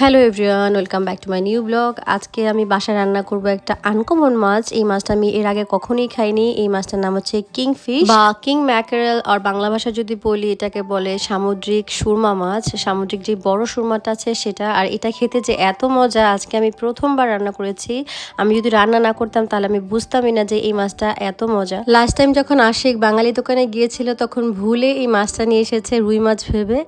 Hello everyone welcome back to my new blog আজকে আমি বাসায় রান্না করব একটা আনকমন মাছ। এই মাছটা আমি এর আগে কখনোই খাইনি। এই মাছটার নাম হচ্ছে কিং ফিশ বা কিং ম্যাকারেল। আর বাংলা ভাষা যদি বলি, এটাকে বলে সামুদ্রিক সুরমা মাছ। সামুদ্রিক যে বড় সুরমাটা আছে সেটা। আর এটা খেতে যে এত মজা, আজকে আমি প্রথমবার রান্না করেছি। আমি যদি রান্না না করতাম, তাহলে আমি বুঝতামই না যে এই মাছটা এত মজা। লাস্ট টাইম যখন আশিক বাঙালি দোকানে গিয়েছিল, তখন ভুলে এই মাছটা নিয়ে এসেছে রুই মাছ ভেবে।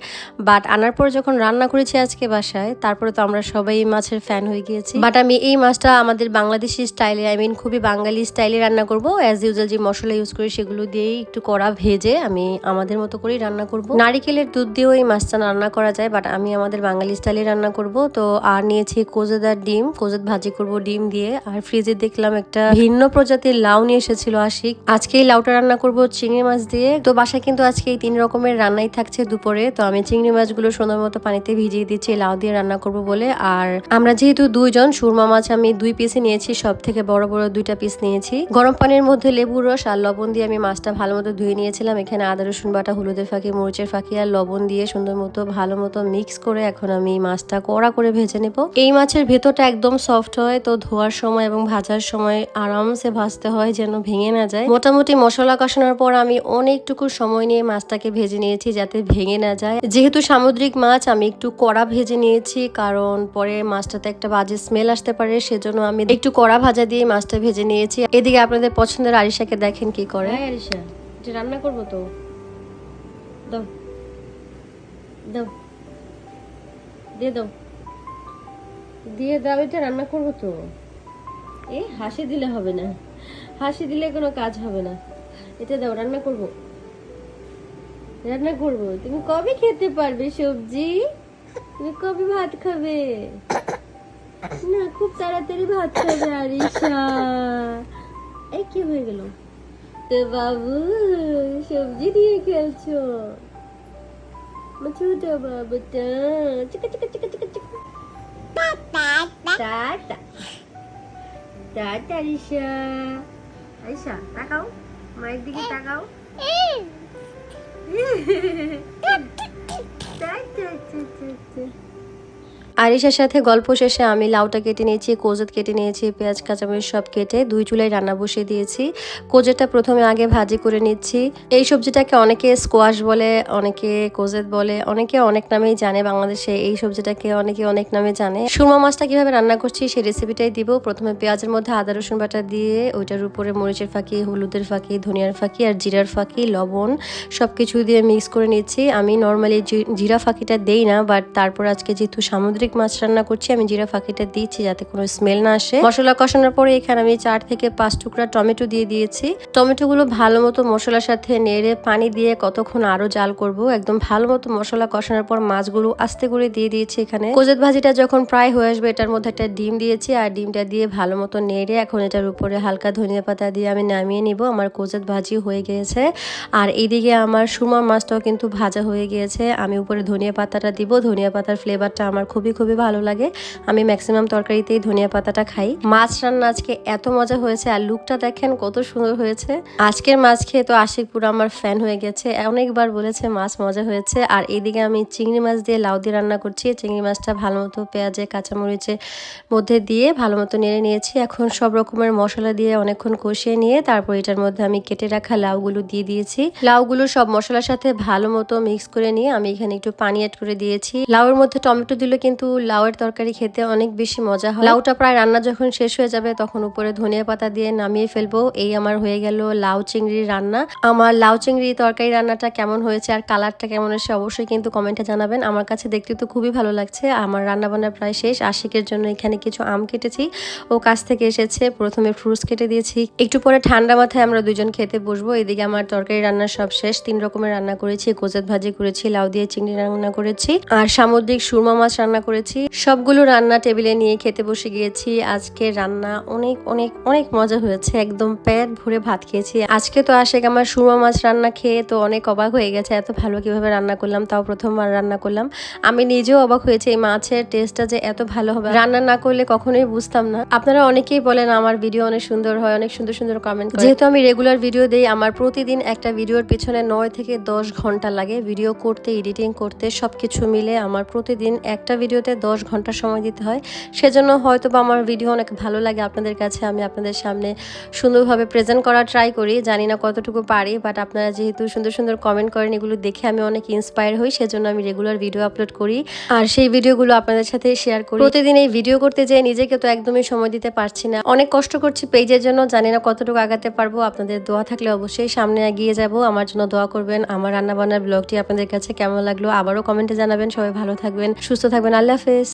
বাট আনার পর যখন রান্না করেছি আজকে বাসায় তারপরে তো আমরা সবাই এই মাছের ফ্যান হয়ে গিয়েছি। বাট আমি এই মাছটা আমাদের বাংলাদেশি স্টাইলে আই মিন খুবই বাঙালি স্টাইলে রান্না করব। অ্যাজ ইউজুয়াল যে মশলা ইউজ করি সেগুলো দিয়েই একটু কড়া ভেজে আমি আমাদের মতো করেই রান্না করব। নারিকেলের দুধ দিয়েও এই মাছটা রান্না করা যায় বাট আমি আমাদের বাঙালি স্টাইলে রান্না করব। তো আর নিয়েছি কোজেদার ডিম কোজেদ ভাজি করব ডিম দিয়ে। আর ফ্রিজে দেখলাম একটা ভিন্ন প্রজাতির লাউ নিয়ে এসেছিল আশিক। আজকে এই লাউটা রান্না করব চিংড়ি মাছ দিয়ে। তো বাসায় কিন্তু আজকে এই তিন রকমের রান্নাই থাকছে দুপুরে। তো আমি চিংড়ি মাছগুলো সুন্দর মতো পানিতে ভিজিয়ে দিচ্ছি লাউ দিয়ে রান্না করব। বলে। আর আমরা যেহেতু দুইজন, সুরমা মাছ আমি দুই পিসে নিয়েছি সব থেকে বড় বড় দুইটা পিস নিয়েছি। গরম পানির মধ্যে লেবুর রস আর লবণ দিয়ে আমি মাছটা ভালো মতো ধুয়ে নিয়েছিলাম। এখানে আদা, রসুন বাটা, হলুদের ফাঁকি, মরিচের ফাঁকি আর লবণ দিয়ে সুন্দর মতো ভালো মতো মিক্স করে এখন আমি মাছটা কড়া করে ভেজে নেব। এই মাছের ভেতরটা একদম সফট হয়, তো ধোয়ার সময় এবং ভাজার সময় আরামসে ভাজতে হয় যেন ভেঙে না যায়। মোটামুটি মশলা কষানোর পর আমি অনেকটুকু সময় নিয়ে মাছটাকে ভেজে নিয়েছি যাতে ভেঙে না যায়। যেহেতু সামুদ্রিক মাছ, আমি একটু কড়া ভেজে নিয়েছি কারণ পরে মাছটাতে একটা বাজে স্মেল আসতে পারে, সেজন্য আমি একটু কড়া ভাজা দিয়ে মাছটা ভেজে নিয়েছি। এদিকে আপনাদের পছন্দের আরিশাকে দেখেন কি করে। হ্যাঁ আরিশা। এটা রান্না করব তো। দাও। দাও। দিয়ে দাও। দিয়ে দাও, এটা রান্না করব তো। এ হাসি দিলে হবে না। হাসি দিলে কোনো কাজ হবে না। এটা দাও, রান্না করব। রান্না করব। তুমি কবে খেতে পারবে সবজি? তুমি কবে ভাত খাবে না খুব তাড়াতাড়ি ভাত খাবে আরিশা এই কি হয়ে গেল তো বাবু সবজি দিয়ে খেলছো ছোট বাবুটা চিকা চিকা চিকা চিকা চিকা টাটা টাটা আরিশা আরিশা তাকাও মায়ের দিকে তাকাও আরিশার সাথে গল্প শেষে আমি লাউটা কেটে নিয়েছি, কোজত কেটে নিয়েছি, পেঁয়াজ, কাঁচামরিচ সব কেটে দুই চুলায় রান্না বসিয়ে দিয়েছি। কোজেটা প্রথমে আগে ভাজি করে নিচ্ছি। এই সবজিটাকে অনেকে স্কোয়াশ বলে, অনেকে কোজেত বলে, অনেকে অনেক নামেই জানে বাংলাদেশে এই সবজিটাকে, অনেকে অনেক নামে জানে। সুরমা মাছটা কীভাবে রান্না করছি সেই রেসিপিটাই দিব। প্রথমে পেঁয়াজের মধ্যে আদা, রসুন বাটা দিয়ে ওইটার উপরে মরিচের ফাঁকি, হলুদের ফাঁকি, ধনিয়ার ফাঁকি আর জিরার ফাঁকি, লবণ সব কিছু দিয়ে মিক্স করে নিচ্ছি। আমি নর্মালি জিরা ফাঁকিটা দেই না বাট তারপর আজকে যেহেতু সামুদ্রিক মাছ রান্না করছি, আমি জিরা ফাঁকিটা দিচ্ছি যাতে কোনো স্মেল না আসে। মশলা কষানোর পরে এখানে আমি চার থেকে পাঁচ টুকরা টমেটো দিয়ে দিয়েছি। টমেটোগুলো ভালো মতো মশলার সাথে নেড়ে পানি দিয়ে কতক্ষণ আরও জাল করব, একদম ভালো মতো মশলা কষানোর পর মাছগুলো আস্তে করে দিয়ে দিয়েছি এখানে। কোজেত ভাজিটা যখন প্রায় হয়ে আসবে, এটার মধ্যে একটা ডিম দিয়েছি, আর ডিমটা দিয়ে ভালো মতো নেড়ে এখন এটার উপরে হালকা ধনিয়া পাতা দিয়ে আমি নামিয়ে নিব। আমার কোজেত ভাজি হয়ে গিয়েছে। আর এইদিকে আমার সুরমা মাছটাও কিন্তু ভাজা হয়ে গিয়েছে। আমি উপরে ধনিয়া পাতাটা দিব, ধনিয়া পাতার ফ্লেভারটা আমার খুবই খুবই ভালো লাগে। আমি ম্যাক্সিমাম তরকারিতেই ধনিয়া পাতাটা খাই। মাছ রান্না আজকে এত মজা হয়েছে আর লুকটা দেখেন কত সুন্দর হয়েছে। আজকের মাছ খেয়ে তো আশিক পুরো আমার ফ্যান হয়ে গেছে। অনেকবার বলেছে মাছ মজা হয়েছে। আর এইদিকে আমি চিংড়ি মাছ দিয়ে লাউ দিয়ে রান্না করছি। চিংড়ি মাছটা ভালো মতো পেঁয়াজে, কাঁচামরিচের মধ্যে দিয়ে ভালো মতো নেড়ে নিয়েছি। এখন সব রকমের মশলা দিয়ে অনেকক্ষণ কষিয়ে নিয়ে তারপর এটার মধ্যে আমি কেটে রাখা লাউগুলো দিয়ে দিয়েছি। লাউগুলো সব মশলার সাথে ভালো মতো মিক্স করে নিয়ে আমি এখানে একটু পানি অ্যাড করে দিয়েছি। লাউয়ের মধ্যে টমেটো দিলে কিন্তু লাউয়ের তরকারি খেতে অনেক বেশি মজা হয়। লাউটা প্রায় রান্না যখন শেষ হয়ে যাবে, তখন উপরে ধনিয়া পাতা দিয়ে নামিয়ে ফেলব। এই আমার হয়ে গেল লাউ চিংড়ির রান্না। আমার লাউ চিংড়ি তরকারি রান্নাটা কেমন হয়েছে আর কালারটা কেমন এসে অবশ্যই কিন্তু কমেন্টে জানাবেন। আমার কাছে দেখতে তো খুবই ভালো লাগছে। আমার রান্না বান্না প্রায় শেষ। আশিকের জন্য এখানে কিছু আম কেটেছি। ও কাছ থেকে এসেছে। প্রথমে ফ্রুটস কেটে দিয়েছি। একটু পরে ঠান্ডা মাথায় আমরা দুজন খেতে বসবো। এদিকে আমার তরকারি রান্না সব শেষ। তিন রকমের রান্না করেছি। কোজেত ভাজি করেছি, লাউ দিয়ে চিংড়ি রান্না করেছি। আর সামুদ্রিক সুরমা মাছ রান্না করেছি। সবগুলো রান্না টেবিলে নিয়ে খেতে বসে গিয়েছি। আজকে রান্না অনেক অনেক অনেক মজা হয়েছে। একদম পেট ভরে ভাত খেয়েছি। আজকে তো আশেক আমার সুরমা মাছ রান্না খেয়ে তো অনেক অবাক হয়ে গেছে, এত ভালো কীভাবে রান্না করলাম, তাও প্রথমবার রান্না করলাম। আমি নিজেও অবাক হয়েছে এই মাছের টেস্টটা যে এত ভালো হবে। রান্না না করলে কখনোই বুঝতাম না। আপনারা অনেকেই বলেন আমার ভিডিও অনেক সুন্দর হয়, অনেক সুন্দর সুন্দর কমেন্ট যেহেতু আমি রেগুলার ভিডিও দিই, আমার প্রতিদিন একটা ভিডিওর পিছনে নয় থেকে দশ ঘণ্টা লাগে। ভিডিও করতে এডিটিং করতে, সবকিছু মিলে আমার প্রতিদিন একটা ভিডিও ভিডিওতে দশ ঘণ্টা সময় দিতে হয়। সেজন্য হয়তো বা আমার ভিডিও অনেক ভালো লাগে আপনাদের কাছে। আমি আপনাদের সামনে সুন্দরভাবে প্রেজেন্ট করার ট্রাই করি। জানি না কতটুকু পারি বাট আপনারা যেহেতু সুন্দর সুন্দর কমেন্ট করেন, এগুলো দেখে আমি অনেক ইন্সপায়ার হই, সেজন্য আমি রেগুলার ভিডিও আপলোড করি। আর সেই ভিডিওগুলো আপনাদের সাথে শেয়ার করি। প্রতিদিন এই ভিডিও করতে যেয়ে নিজেকে তো একদমই সময় দিতে পারছি না। অনেক কষ্ট করছি পেজের জন্য, জানি না কতটুকু আগাতে পারব। আপনাদের দোয়া থাকলে অবশ্যই সামনে এগিয়ে যাব। আমার জন্য দোয়া করবেন। আমার রান্নাবান্নার ব্লগটি আপনাদের কাছে কেমন লাগল, আবারও কমেন্টে জানাবেন। সবাই ভালো থাকবেন, সুস্থ থাকবেন। আল্লাহ হাফেজ